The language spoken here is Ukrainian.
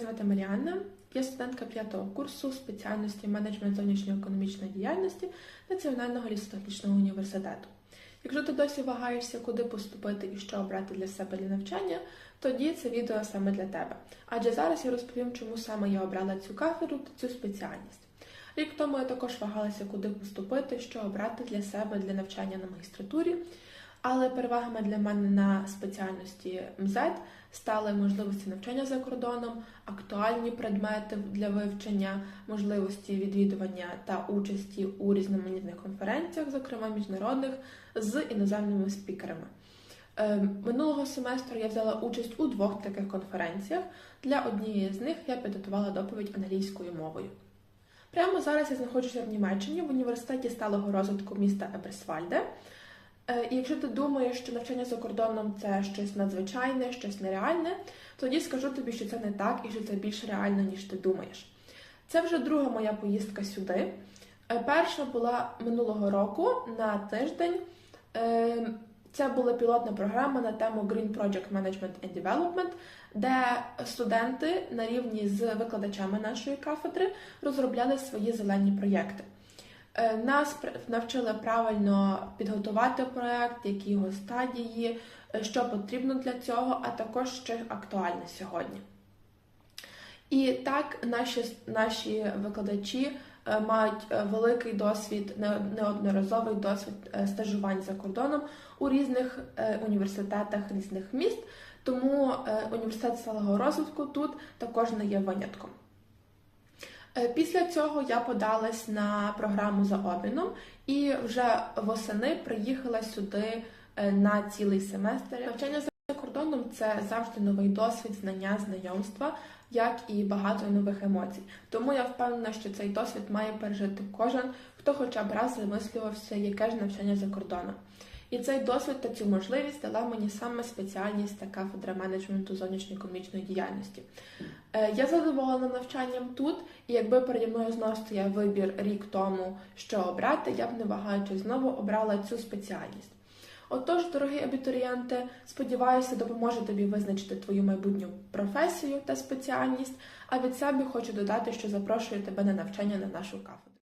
звати Маріанна. Я студентка п'ятого курсу спеціальності менеджмент зовнішньоекономічної діяльності Національного лісотехнічного університету. Якщо ти досі вагаєшся, куди поступити і що обрати для себе для навчання, тоді це відео саме для тебе. Адже зараз я розповім, чому саме я обрала цю кафедру та цю спеціальність. Рік тому я також вагалася, куди поступити, що обрати для себе для навчання на магістратурі. Але перевагами для мене на спеціальності МЗ стали можливості навчання за кордоном, актуальні предмети для вивчення, можливості відвідування та участі у різноманітних конференціях, зокрема міжнародних, з іноземними спікерами. Е, Минулого семестру я взяла участь у двох таких конференціях. Для однієї з них я підготувала доповідь англійською мовою. Прямо зараз я знаходжуся в Німеччині в університеті сталого розвитку міста Еберсвальде. Е, І якщо ти думаєш, що навчання за кордоном це щось надзвичайне, щось нереальне, тоді скажу тобі, що це не так і що це більш реально, ніж ти думаєш. Це вже друга моя поїздка сюди. Е, Перша була минулого року на тиждень. Е, Це була пілотна програма на тему Green Project Management and Development, де студенти на рівні з викладачами нашої кафедри розробляли свої зелені проєкти. Е, Нас навчили правильно підготувати проект, які його стадії, е, що потрібно для цього, а також що актуальне сьогодні. І так наші, наші викладачі е, мають великий досвід, неодноразовий досвід стажувань за кордоном у різних університетах різних міст, тому університет сталого розвитку тут також не є винятком. Е, Після цього я подалась на програму за обміном і вже восени приїхала сюди е, на цілий семестр. Навчання за кордоном це завжди новий досвід, знання, знайомства, як і багато нових емоцій. Тому я впевнена, що цей досвід має пережити кожен, хто хоча б раз замислювався, яке ж навчання за кордоном. І цей досвід та цю можливість дала мені саме спеціальність та кафедра менеджменту зовнішньоекономічної діяльності. Е, Я задоволена навчанням тут, і якби переді мною знову стояв вибір рік тому, що обрати, я б не вагаючись знову обрала цю спеціальність. Отож, дорогі абітурієнти, сподіваюся, допоможе тобі визначити твою майбутню професію та спеціальність. А від себе хочу додати, що запрошую тебе на навчання на нашу кафедру.